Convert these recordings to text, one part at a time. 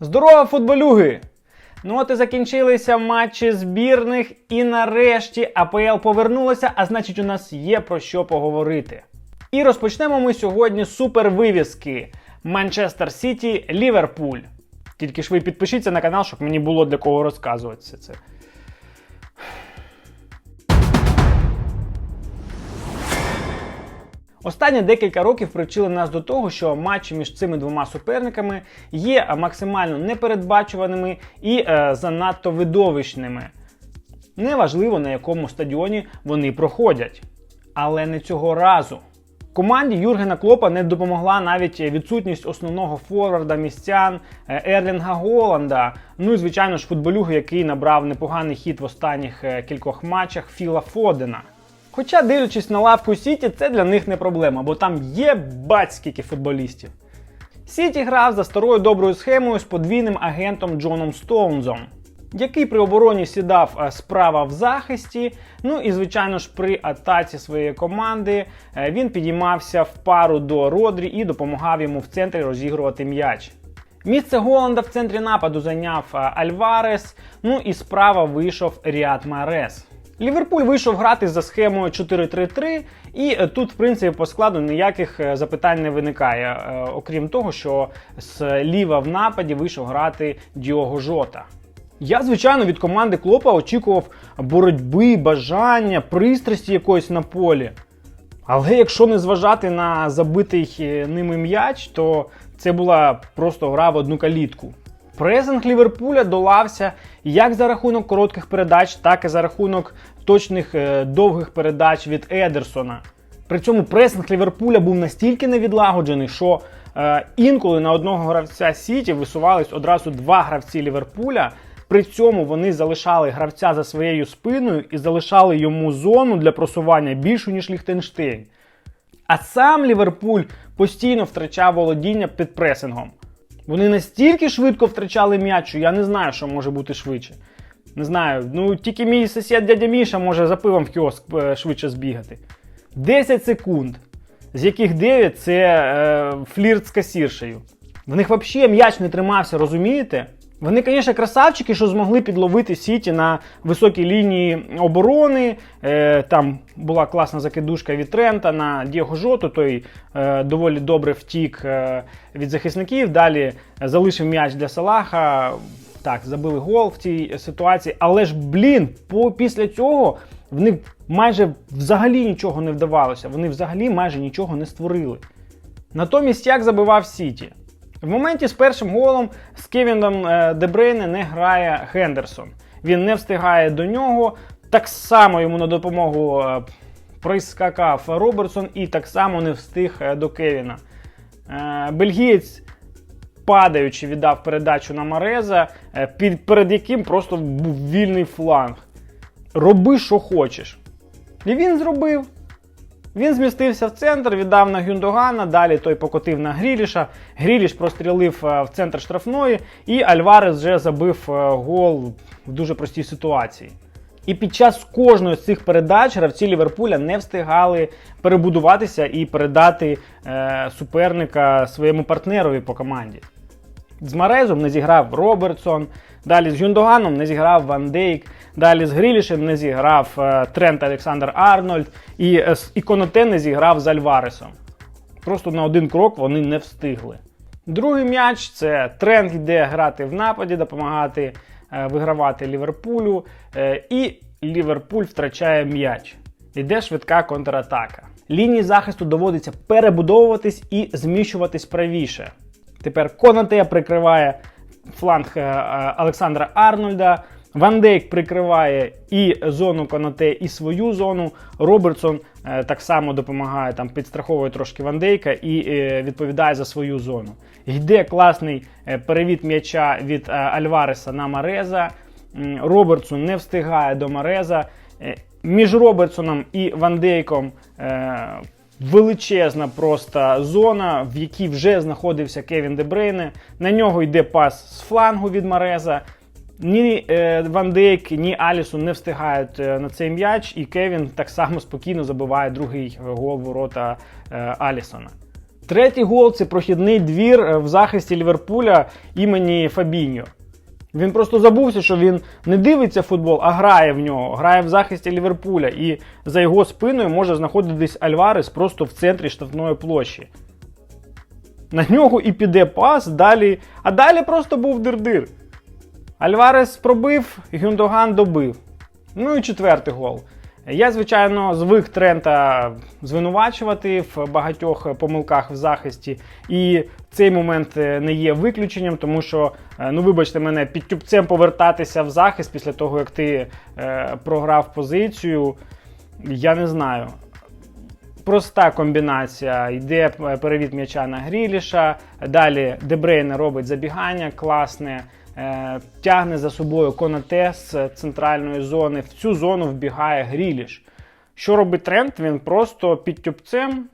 Здорово, футболюги! Ну от і закінчилися матчі збірних, і нарешті АПЛ повернулася, а значить, у нас є про що поговорити. І розпочнемо ми сьогодні з супервивіски Манчестер Сіті Ліверпуль. Тільки ж ви підпишіться на канал, щоб мені було для кого розказувати все це. Останні декілька років привчили нас до того, що матчі між цими двома суперниками є максимально непередбачуваними і е, занадто видовищними. Неважливо на якому стадіоні вони проходять. Але не цього разу. Команді Юргена Клопа не допомогла навіть відсутність основного форварда містян е, Ерлінга Голланда. Ну і звичайно ж футболюги, який набрав непоганий хід в останніх е, кількох матчах Філа Фодена. Хоча, дивлячись на лавку Сіті, це для них не проблема, бо там є бать скільки футболістів. Сіті грав за старою доброю схемою з подвійним агентом Джоном Стоунзом, який при обороні сідав е, справа в захисті. Ну і, звичайно ж, при атаці своєї команди е, він підіймався в пару до Родрі і допомагав йому в центрі розігрувати м'яч. Місце Голланда в центрі нападу зайняв е, Альварес, ну і справа вийшов Ріад Марес. Ліверпуль вийшов грати за схемою 4-3-3, і е, тут, в принципі, по складу ніяких е, запитань не виникає, е, окрім того, що зліва в нападі вийшов грати Діого Жота. Я, звичайно, від команди Клопа очікував боротьби, бажання, пристрасті якоїсь на полі. Але якщо не зважати на забитий ними м'яч, то це була просто гра в одну калітку. Пресинг Ліверпуля долався як за рахунок коротких передач, так і за рахунок точних е, довгих передач від Едерсона. При цьому пресинг Ліверпуля був настільки невідлагоджений, що е, інколи на одного гравця Сіті висувались одразу два гравці Ліверпуля. При цьому вони залишали гравця за своєю спиною і залишали йому зону для просування більшу, ніж Ліхтенштейн. А сам Ліверпуль постійно втрачав володіння під пресингом. Вони настільки швидко втрачали м'яч, що я не знаю, що може бути швидше. Не знаю, ну тільки мій сусід дядя Міша може за пивом в кіоск е, швидше збігати. 10 секунд, з яких 9 це е, флірт з касіршею. В них взагалі м'яч не тримався, розумієте? Вони, звісно, красавчики, що змогли підловити Сіті на високій лінії оборони. Е, там була класна закидушка від Трента на Дієго Жоту, той е, доволі добре втік е, від захисників. Далі залишив м'яч для Салаха. Так, забили гол в цій ситуації. Але ж, блін, по, після цього в них майже взагалі нічого не вдавалося. Вони взагалі майже нічого не створили. Натомість, як забивав Сіті? В моменті з першим голом з Кевіном е, Дебрейне не грає Хендерсон. Він не встигає до нього. Так само йому на допомогу е, прискакав Робертсон і так само не встиг е, до Кевіна. Бельгієць, падаючи, віддав передачу на Мареза, перед яким просто був вільний фланг. Роби, що хочеш. І він зробив. Він змістився в центр, віддав на Гюндогана, далі той покотив на Гріліша. Гріліш прострілив в центр штрафної, і Альварес вже забив гол в дуже простій ситуації. І під час кожної з цих передач гравці Ліверпуля не встигали перебудуватися і передати е, суперника своєму партнерові по команді. З Марезом не зіграв Робертсон, далі з Гюндоганом не зіграв Ван Дейк, далі з Грілішем не зіграв е, Трент Олександр Арнольд і, е, і Коноте не зіграв з Альваресом. Просто на один крок вони не встигли. Другий м'яч це Трент йде грати в нападі, допомагати е, вигравати Ліверпулю. І Ліверпуль втрачає м'яч. Йде швидка контратака. Лінії захисту доводиться перебудовуватись і зміщуватись правіше. Тепер Конате прикриває фланг е, е, Олександра Арнольда. Ван Дейк прикриває і зону Конате, і свою зону. Робертсон е, так само допомагає, там підстраховує трошки Ван Дейка і відповідає за свою зону. Йде класний перевід м'яча від Альвареса на Мареза. Робертсон не встигає до Мареза. Між Робертсоном і Ван Дейком величезна просто зона, в якій вже знаходився Кевін Дебрейне. На нього йде пас з флангу від Мареза. Ні е, Ван Дейк, ні Алісон не встигають е, на цей м'яч, і Кевін так само спокійно забиває другий гол ворота е, Алісона. Третій гол це прохідний двір е, в захисті Ліверпуля імені Фабіньо. Він просто забувся, що він не дивиться футбол, а грає в нього, грає в захисті Ліверпуля. І за його спиною може знаходитись Альварес просто в центрі штрафної площі. На нього і піде пас, далі. А далі просто був дир-дир. Альварес пробив, Гюндоган добив. Ну і четвертий гол. Я, звичайно, звик Трента звинувачувати в багатьох помилках в захисті, і цей момент е, не є виключенням, тому що, е, ну вибачте мене, під тюбцем повертатися в захист після того, як ти е, програв позицію, я не знаю. Проста комбінація. Йде е, перевід м'яча на Гріліша. Далі Дебрейне робить забігання класне, тягне за собою Конате з центральної зони. В цю зону вбігає Гріліш. Що робить Трент? Він просто під тюбцем,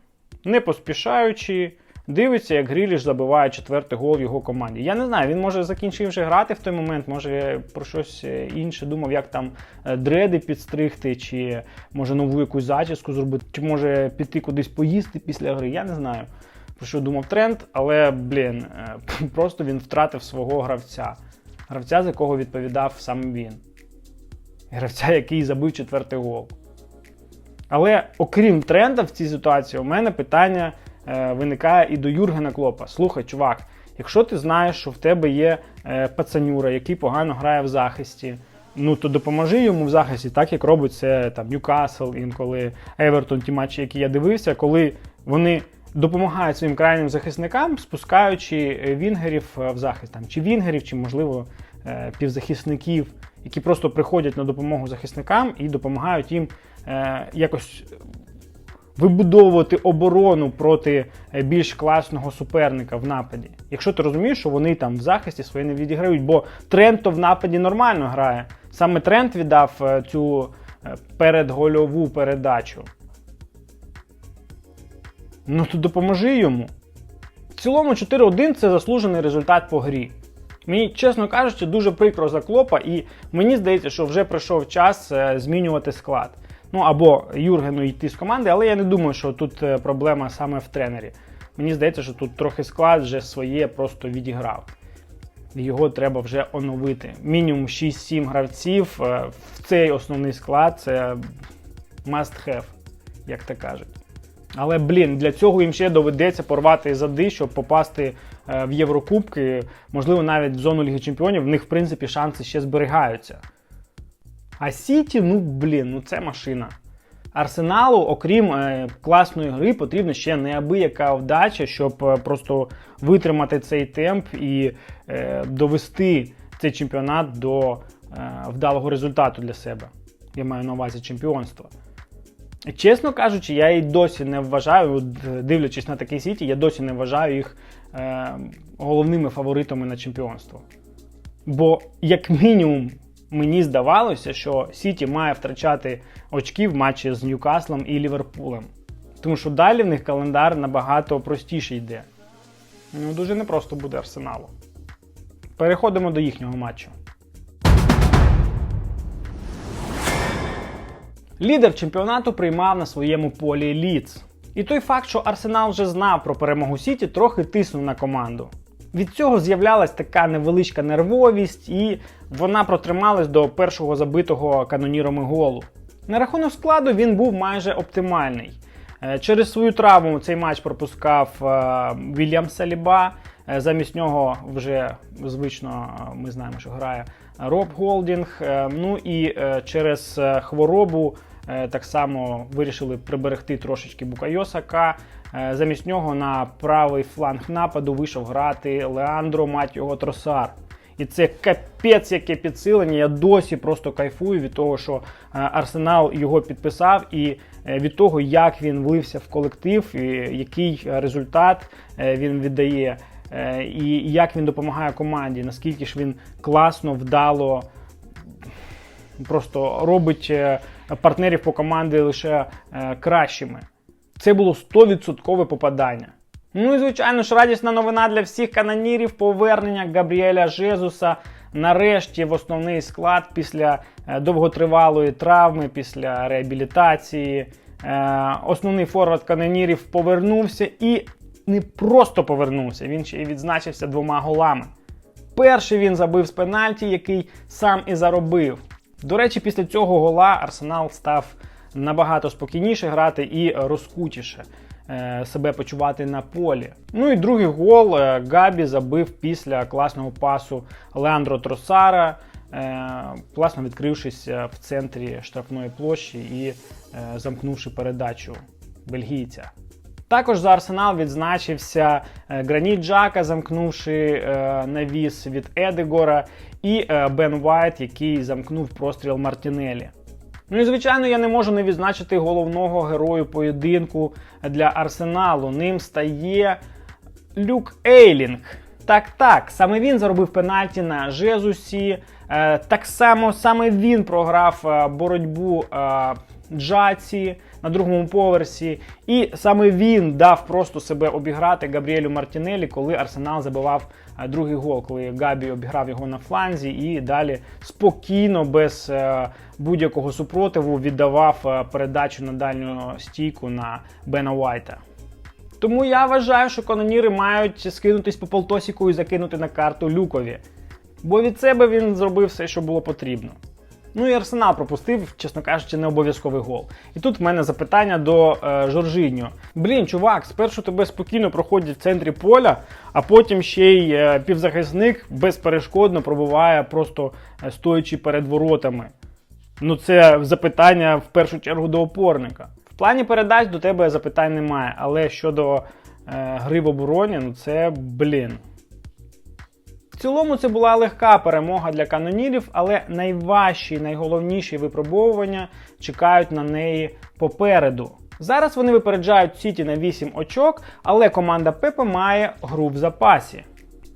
не поспішаючи, дивиться, як Гріліш забиває четвертий гол його команді. Я не знаю, він може закінчив вже грати в той момент, може про щось е, інше думав, як там е, дреди підстригти, чи може нову якусь зачіску зробити, чи може піти кудись поїсти після гри. Я не знаю. Про що думав Трент, але, блін, е, просто він втратив свого гравця. Гравця, за якого відповідав саме він. Гравця, який забив четвертий гол. Але окрім тренда в цій ситуації, у мене питання е, виникає і до Юргена Клопа. Слухай, чувак, якщо ти знаєш, що в тебе є е, пацанюра, який погано грає в захисті, ну то допоможи йому в захисті, так як робить це там Ньюкасл, інколи Евертон, ті матчі, які я дивився, коли вони допомагають своїм крайнім захисникам, спускаючи е, вінгерів е, в захист, там, чи вінгерів, чи, можливо, е, півзахисників, які просто приходять на допомогу захисникам і допомагають їм якось вибудовувати оборону проти більш класного суперника в нападі. Якщо ти розумієш, що вони там в захисті свої не відіграють, бо Трент то в нападі нормально грає. Саме Трент віддав цю передгольову передачу. Ну то допоможи йому. В цілому 4-1 це заслужений результат по грі. Мені, чесно кажучи, дуже прикро за клопа, і мені здається, що вже прийшов час е, змінювати склад. Ну або Юргену йти з команди, але я не думаю, що тут е, проблема саме в тренері. Мені здається, що тут трохи склад вже своє просто відіграв. Його треба вже оновити. Мінімум 6-7 гравців е, в цей основний склад це must have, як то кажуть. Але, блін, для цього їм ще доведеться порвати зади, щоб попасти е, в Єврокубки, можливо, навіть в зону Ліги Чемпіонів, в них, в принципі, шанси ще зберігаються. А Сіті, ну блін, ну це машина. Арсеналу, окрім е, класної гри, потрібна ще неабияка вдача, щоб е, просто витримати цей темп і е, довести цей чемпіонат до е, вдалого результату для себе. Я маю на увазі чемпіонства. Чесно кажучи, я і досі не вважаю, дивлячись на такий сіті, я досі не вважаю їх е, головними фаворитами на чемпіонство. Бо, як мінімум, мені здавалося, що Сіті має втрачати очки в матчі з Ньюкаслом і Ліверпулем. Тому що далі в них календар набагато простіше йде. Ну, дуже непросто буде арсеналу. Переходимо до їхнього матчу. Лідер чемпіонату приймав на своєму полі Ліц. І той факт, що Арсенал вже знав про перемогу Сіті, трохи тиснув на команду. Від цього з'являлась така невеличка нервовість, і вона протрималась до першого забитого канонірами голу. На рахунок складу він був майже оптимальний. Е, Через свою травму цей матч пропускав е, Вільям Саліба. Е, Замість нього вже звично ми знаємо, що грає Роб Голдінг. Ну і через хворобу так само вирішили приберегти трошечки Букайо Сака. Е, Замість нього на правий фланг нападу вийшов грати Леандро, мать його Тросар. І це капець, яке підсилення. Я досі просто кайфую від того, що е, Арсенал його підписав, і е, від того, як він влився в колектив, і який результат е, він віддає, е, і як він допомагає команді, наскільки ж він класно, вдало просто робить е, партнерів по команді лише е, кращими. Це було 100% попадання. Ну і звичайно ж радісна новина для всіх канонірів повернення Габріеля Жезуса нарешті в основний склад після е, довготривалої травми, після реабілітації. Основний форвард канонірів повернувся і не просто повернувся, він ще й відзначився двома голами. Перший він забив з пенальті, який сам і заробив. До речі, після цього гола Арсенал став набагато спокійніше грати і розкутіше е, себе почувати на полі. Ну і другий гол е, Габі забив після класного пасу Леандро Тросара, е, класно відкрившись в центрі штрафної площі і замкнувши передачу бельгійця. Також за Арсенал відзначився е, Граніт Джака, замкнувши е, навіс від Едегора, і е, Бен Вайт, який замкнув простріл Мартінелі. Ну і звичайно, я не можу не відзначити головного герою поєдинку для Арсеналу. Ним стає Люк Ейлінг. Так, так, саме він заробив пенальті на Жезусі. Так само саме він програв боротьбу Джаці на другому поверсі. І саме він дав просто себе обіграти Габріелю Мартінелі, коли Арсенал забивав е, другий гол, коли Габі обіграв його на фланзі і далі спокійно, без е, будь-якого супротиву, віддавав е, передачу на дальню стійку на Бена Уайта. Тому я вважаю, що каноніри мають скинутись по полтосіку і закинути на карту Люкові. Бо від себе він зробив все, що було потрібно. Ну і Арсенал пропустив, чесно кажучи, не обов'язковий гол. І тут в мене запитання до е, Жоржиньо. Блін, чувак, спершу тебе спокійно проходять в центрі поля, а потім ще й е, півзахисник безперешкодно пробуває, просто е, стоячи перед воротами. Ну, це запитання в першу чергу до опорника. В плані передач до тебе запитань немає, але щодо е, гри в обороні, ну це блін. Цілому це була легка перемога для канонірів, але найважчі і найголовніші випробовування чекають на неї попереду. Зараз вони випереджають Сіті на 8 очок, але команда Пепа має гру в запасі.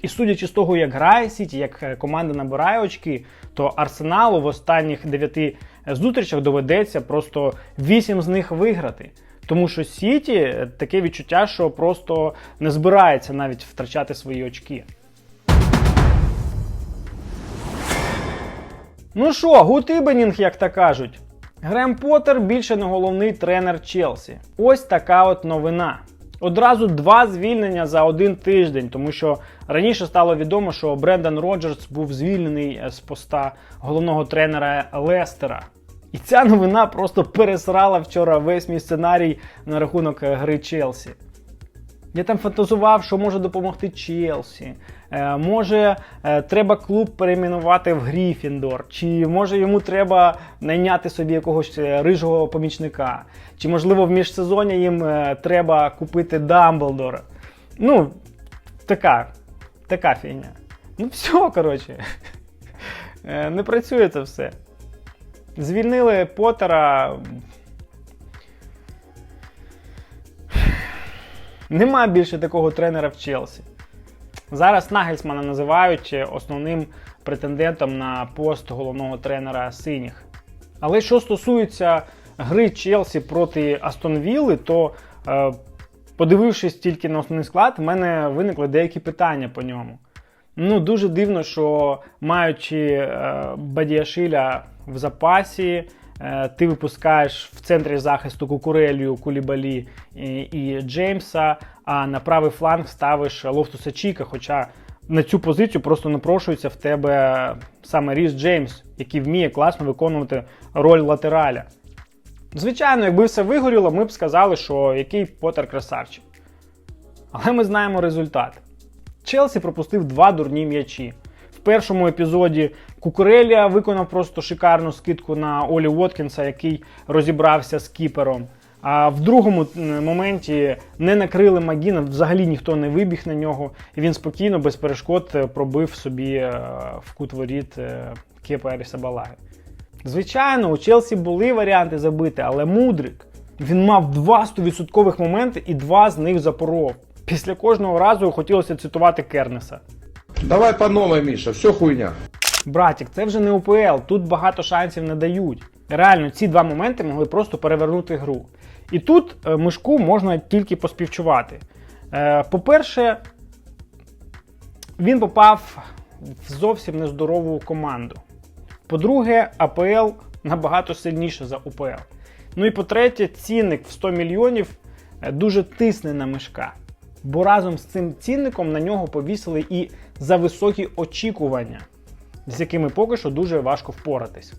І судячи з того, як грає Сіті, як е, команда набирає очки, то Арсеналу в останніх 9 зустрічах доведеться просто 8 з них виграти. Тому що Сіті е, таке відчуття, що просто не збирається навіть втрачати свої очки. Ну що, гутибенінг, як то кажуть. Грем Поттер більше не головний тренер Челсі. Ось така от новина. Одразу два звільнення за один тиждень, тому що раніше стало відомо, що Брендан Роджерс був звільнений з поста головного тренера Лестера. І ця новина просто пересрала вчора весь мій сценарій на рахунок е, гри Челсі. Я там фантазував, що може допомогти Челсі. Е, може, е, треба клуб перейменувати в Гріфіндор, чи може йому треба найняти собі якогось е, рижого помічника, чи можливо в міжсезоння їм треба купити Дамблдора. Ну, така, така фігня. Ну, все, коротше. Не працює це все. Звільнили Поттера. Нема більше такого тренера в Челсі. Зараз Нагельсмана називають основним претендентом на пост головного тренера синіх. Але що стосується гри Челсі проти Астон Вілли, то е, подивившись тільки на основний склад, в мене виникли деякі питання по ньому. Ну, дуже дивно, що маючи е, Бадіашиля в запасі, ти випускаєш в центрі захисту Кукурелію, Кулібалі і, Джеймса, а на правий фланг ставиш Лофтуса Чіка, хоча на цю позицію просто напрошується в тебе саме Ріс Джеймс, який вміє класно виконувати роль латераля. Звичайно, якби все вигоріло, ми б сказали, що який Поттер красавчик. Але ми знаємо результат. Челсі пропустив два дурні м'ячі. В першому епізоді Кукурелія виконав просто шикарну скидку на Олі Уоткінса, який розібрався з кіпером. А в другому моменті не накрили Магіна, взагалі ніхто не вибіг на нього, і він спокійно, без перешкод е, пробив собі е, в кут воріт е, Кепа Арісабалаги. Звичайно, у Челсі були варіанти забити, але Мудрик. Він мав два 100% моменти і два з них запоров. Після кожного разу хотілося цитувати Кернеса. Давай по новой, Миша, все хуйня. Братік, це вже не УПЛ, тут багато шансів не дають. Реально, ці два моменти могли просто перевернути гру. І тут е, мишку можна тільки поспівчувати. Е, По-перше, він попав в зовсім нездорову команду. По-друге, АПЛ набагато сильніше за УПЛ. Ну і по-третє, цінник в 100 мільйонів е, дуже тисне на мишка. Бо разом з цим цінником на нього повісили і за високі очікування, з якими поки що дуже важко впоратись.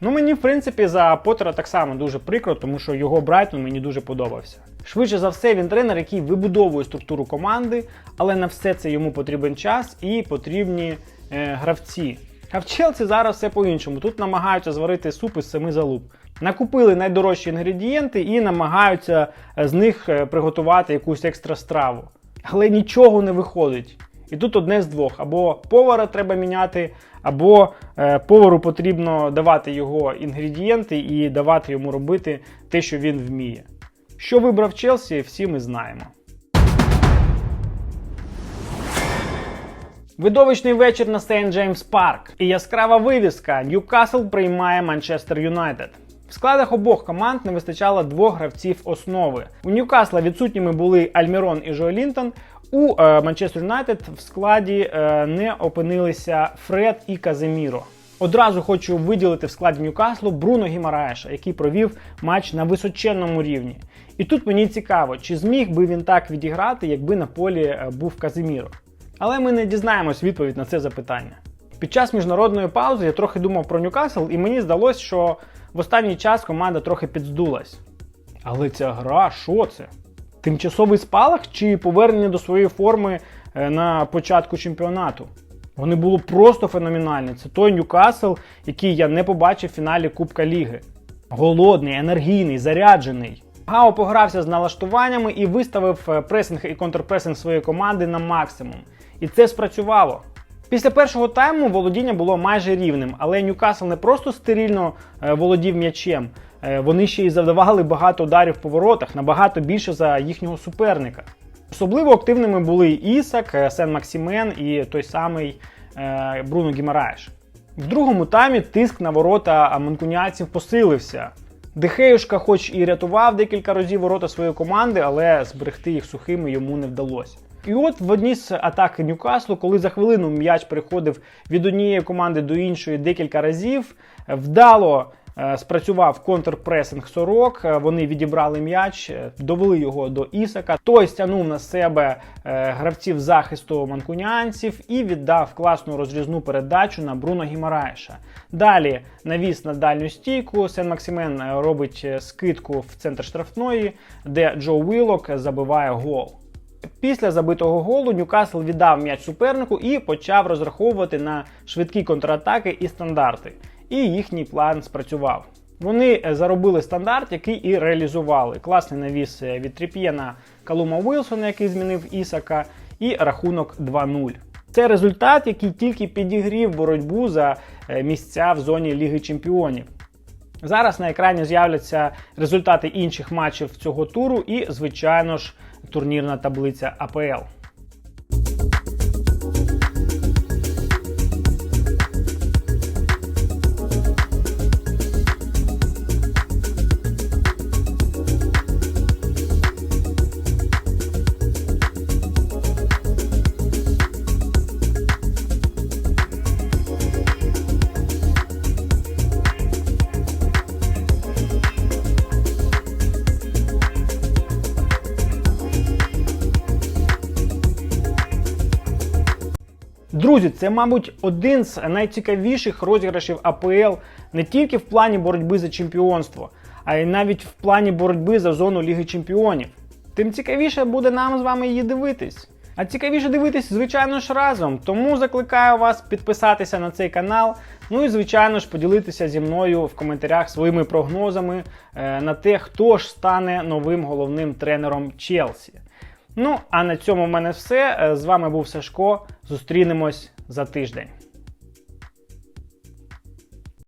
Ну, мені, в принципі, за Поттера так само дуже прикро, тому що його Брайтон мені дуже подобався. Швидше за все, він тренер, який вибудовує структуру команди, але на все це йому потрібен час і потрібні е, гравці. А в Челсі зараз все по-іншому. Тут намагаються зварити суп із семи залуп. Накупили найдорожчі інгредієнти і намагаються е, з них е, приготувати якусь екстра страву. Але нічого не виходить. І тут одне з двох: або повара треба міняти, або е, повару потрібно давати його інгредієнти і давати йому робити те, що він вміє. Що вибрав Челсі, всі ми знаємо. Видовищний вечір на Сейнт Джеймс Парк і яскрава вивіска Ньюкасл приймає Манчестер Юнайтед. В складах обох команд не вистачало двох гравців основи. У Ньюкасла відсутніми були Альмірон і Жо Лінтон. У е, Манчестер Юнайтед в складі е, не опинилися Фред і Каземіро. Одразу хочу виділити в складі Ньюкаслу Бруно Гімараеша, який провів матч на височенному рівні. І тут мені цікаво, чи зміг би він так відіграти, якби на полі е, був Каземіро. Але ми не дізнаємось відповідь на це запитання. Під час міжнародної паузи я трохи думав про Ньюкасл, і мені здалось, що в останній час команда трохи підздулась. Але ця гра, що це? Тимчасовий спалах чи повернення до своєї форми е, на початку чемпіонату? Вони було просто феноменальні. Це той Ньюкасл, який я не побачив в фіналі Кубка Ліги. Голодний, енергійний, заряджений. Гао погрався з налаштуваннями і виставив е, пресинг і контрпресинг своєї команди на максимум. І це спрацювало. Після першого тайму володіння було майже рівним, але Ньюкасл не просто стерильно е, володів м'ячем, вони ще й завдавали багато ударів по воротах, набагато більше за їхнього суперника. Особливо активними були Ісак, е, Сен Максімен і той самий е, Бруно Гімараєш. В другому таймі тиск на ворота манкуніанців посилився. Дехеюшка, хоч і рятував декілька разів ворота своєї команди, але зберегти їх сухими йому не вдалося. І от в одній з атак Ньюкаслу, коли за хвилину м'яч переходив від однієї команди до іншої декілька разів, вдало е, спрацював контрпресинг сорок. е, Вони відібрали м'яч, е, довели його до Ісака. Той стягнув на себе е, гравців захисту манкуніанців і віддав класну розрізну передачу на Бруно Гімараєша. Далі навіс на дальню стійку. Сен Максимен е, робить е, скидку в центр штрафної, де Джо Вілок забиває гол. Після забитого голу Ньюкасл віддав м'яч супернику і почав розраховувати на швидкі контратаки і стандарти. І їхній план спрацював. Вони е, заробили стандарт, який і реалізували. Класний навіс е, від Тріп'є на Калума Уилсона, який змінив Ісака, і рахунок 2-0. Це результат, який тільки підігрів боротьбу за е, місця в зоні Ліги Чемпіонів. Зараз на екрані з'являться результати інших матчів цього туру і, звичайно ж, турнірна таблиця АПЛ. Друзі, це, мабуть, один з найцікавіших розіграшів АПЛ не тільки в плані боротьби за чемпіонство, а й навіть в плані боротьби за зону Ліги Чемпіонів. Тим цікавіше буде нам з вами її дивитись. А цікавіше дивитись, звичайно ж, разом. Тому закликаю вас підписатися на цей канал. Ну і, звичайно ж, поділитися зі мною в коментарях своїми прогнозами е, на те, хто ж стане новим головним тренером Челсі. Ну, а на цьому в мене все. Е, З вами був Сашко. Зустрінемось за тиждень.